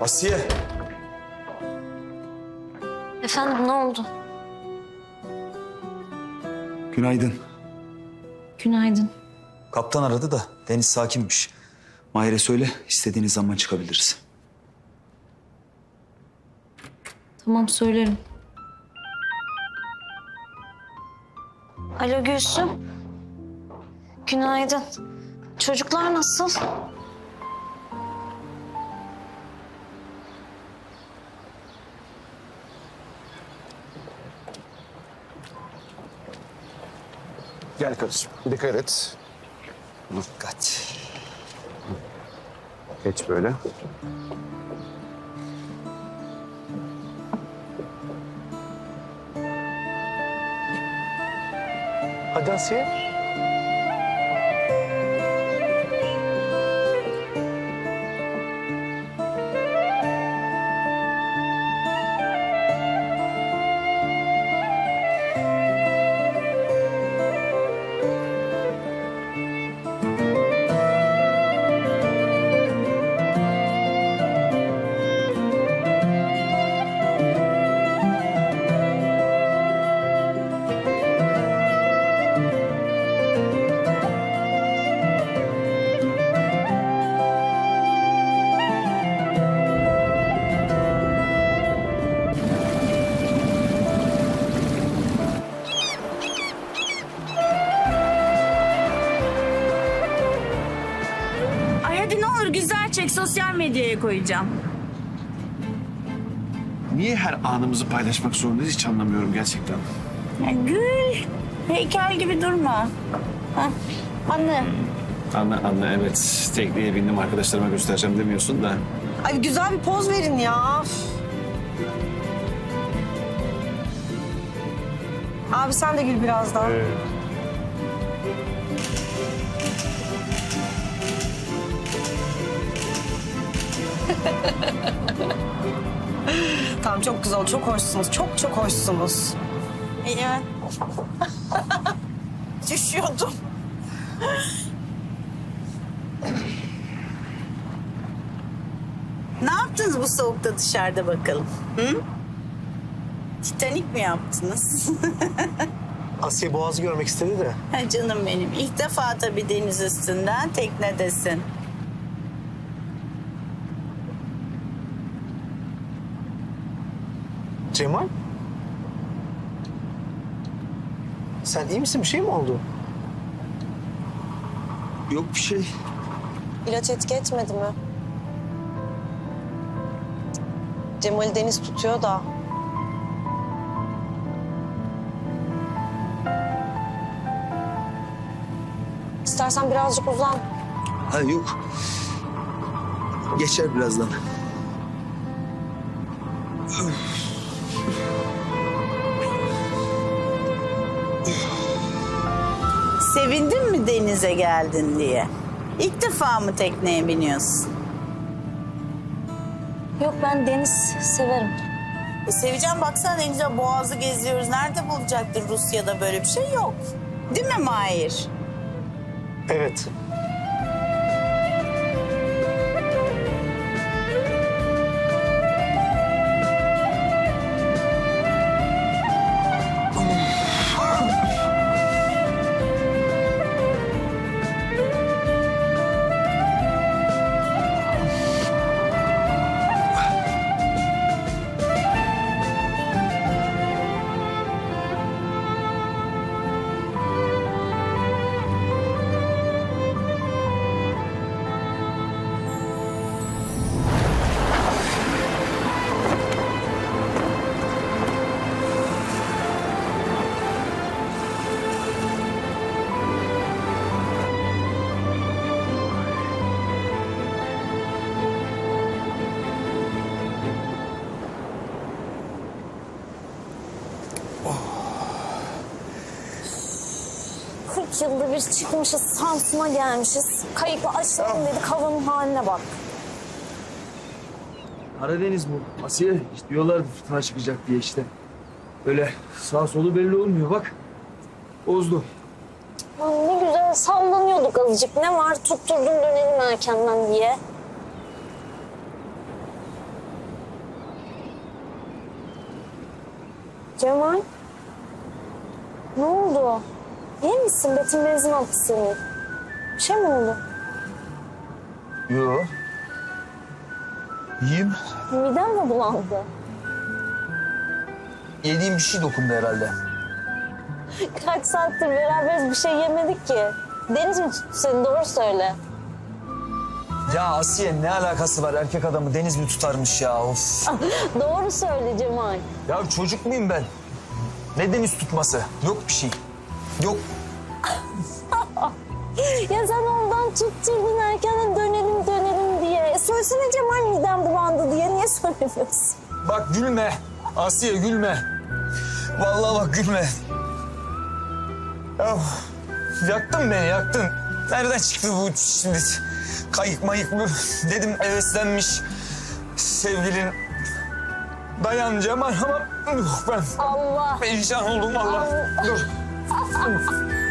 Asiye. Efendim ne oldu? Günaydın. Günaydın. Kaptan aradı da Deniz sakinmiş. Mahir'e söyle istediğiniz zaman çıkabiliriz. Tamam söylerim. Alo Gülsüm. Günaydın. Çocuklar nasıl? Gel kardeşim. Dikkat et. Dikkat. Geç böyle. Hadi Asiye. Sosyal medyaya koyacağım. Niye her anımızı paylaşmak zorundayız hiç anlamıyorum gerçekten. Ya gül heykel gibi durma. Hah, Anne. Anla anla evet. Tekneye bindim arkadaşlarıma göstereceğim demiyorsun da. Ay güzel bir poz verin ya. Abi sen de gül birazdan. Tamam çok güzel, çok hoşsunuz. Çok çok hoşsunuz. İyi. Düşüyordum. ne yaptınız bu soğukta dışarıda bakalım? Hı? Titanik mi yaptınız? Asya Boğaz'ı görmek istedi de. Ha canım benim. İlk defa tabii deniz üstünden teknedesin. Cemal? Sen iyi misin? Bir şey mi oldu? Yok bir şey. İlaç etki etmedi mi? Cemal Deniz tutuyor da. İstersen birazcık uzan. Ha yok. Geçer birazdan. Sevindin mi denize geldin diye? İlk defa mı tekneye biniyorsun? Yok ben deniz severim. E, seveceğim baksana denize boğazı geziyoruz. Nerede bulacaktır Rusya'da böyle bir şey yok. Değil mi Mahir? Evet. 40 yılda bir çıkmışız, Samsun'a gelmişiz. Kayıkla açalım tamam. Ah. dedik, haline bak. Karadeniz bu. Asiye işte diyorlardı fırtına çıkacak diye işte. Öyle sağ solu belli olmuyor bak. Bozdu. Lan ne güzel sallanıyorduk azıcık. Ne var tutturdum dönelim erkenden diye. Cemal. Ne oldu? İyi misin? Betim benzin attı seni. Bir şey mi oldu? Yo. İyiyim. Midem mi bulandı? Yediğim bir şey dokundu herhalde. Kaç saattir beraberiz bir şey yemedik ki. Deniz mi tuttu seni? Doğru söyle. Ya Asiye ne alakası var erkek adamı deniz mi tutarmış ya of. Doğru söyle Cemal. ya çocuk muyum ben? Ne deniz tutması? Yok bir şey. Yok. Ya sen ondan tutturdun erkenden dönelim dönelim diye. Söylesene Cemal midem bulandı diye. Niye söylemiyorsun? Bak gülme. Asiye gülme. Vallahi bak gülme. Ya, yaktın beni yaktın. Nereden çıktı bu şimdi? Kayık mayık mı? Dedim heveslenmiş sevgilin. Dayan Cemal ama ben Allah. perişan oldum vallahi. Dur. 哈哈哈